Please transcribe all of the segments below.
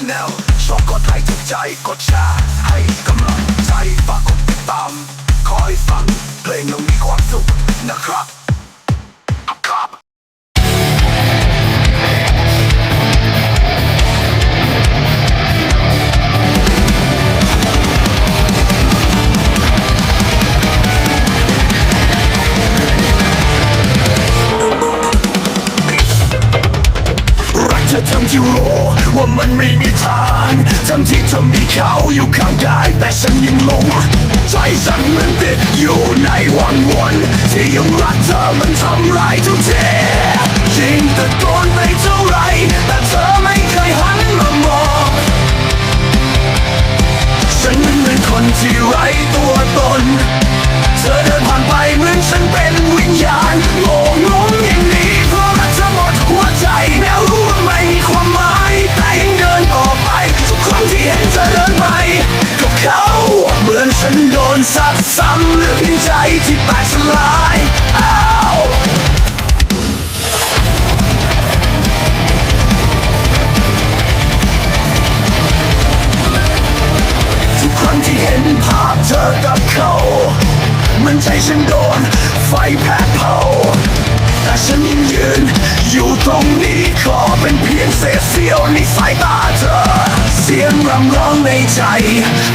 ชอบกดไลค์ถูกใจกดแชร์ให้กำลังใจฝากกดติดตามคอยฟังเพลงเรามีความสุขนะครับครับรักเธอทั้งที่รู้ ว่ามันไม่มีทางทั้งที่เธอมีเขาอยู่ข้างกายแต่ฉันยังหลงใจฉันมันติดอยู่ในวังวนที่ยังรักเธอมันทำร้ายทุกทีจริงแต่โดนไปเท่าไรแต่เธอไม่เคยหัน ฉันโดนซัดซ้ำเรื่องใจที่แตกสลายอ้าวทุกครั้งที่เห็นภาพเธอกับเขา มันใจฉันโดนไฟแผดเผาแต่ฉันยังยืนอยู่ตรงนี้ขอเป็นเพียงเศษเสี้ยวในสายตาเธอ สียงรำร้องในใจ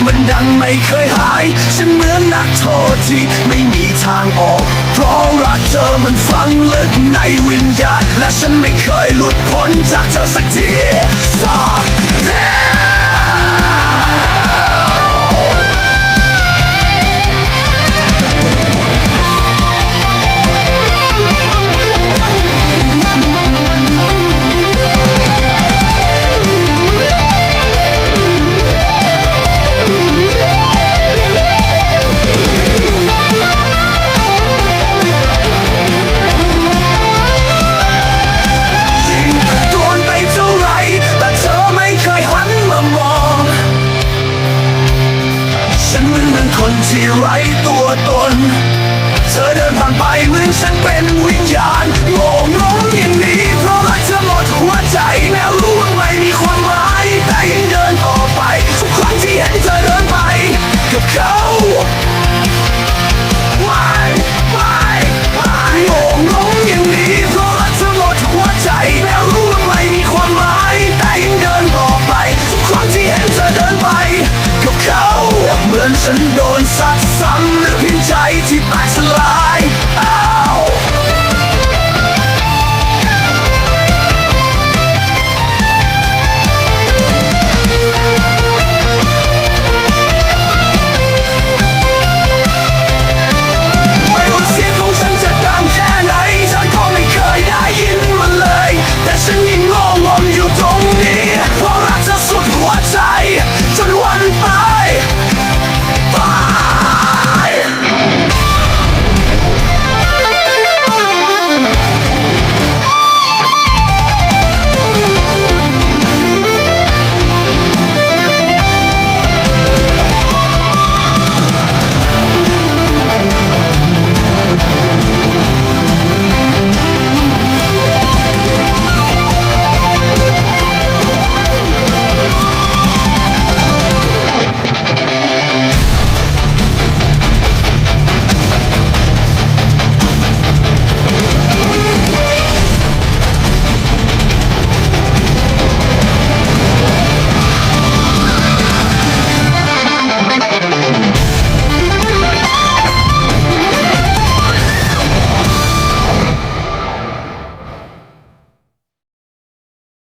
มันดังไม่เคยหาย ฉันเหมือนนักโทษที่ไม่มีทางออก เพราะรักเธอมันฝังลึกในวิญญาณ และฉันไม่เคยหลุดพ้นจากเธอสักทีสักที น เธอเดินผ่านไปเหมือนฉันเป็นวิญญาณโง่งงอย่างนี้เพราะรักเธอหมดหัวใจแม้รู้ว่าไม่มีความหมาย แต่ยังเดินต่อไป ทุกครั้งที่เห็นเธอเดินไป กับเขาไม่ไปไปโง่งงอย่างนี้เพราะรักเธอหมดหัวใจแม้รู้ว่าไม่มีความหมาย แต่ยังเดินต่อไป ทุกครั้งที่เห็นเธอเดินไป กับเขาเหมือนฉันโดนซัด ที่ปลายฉลาม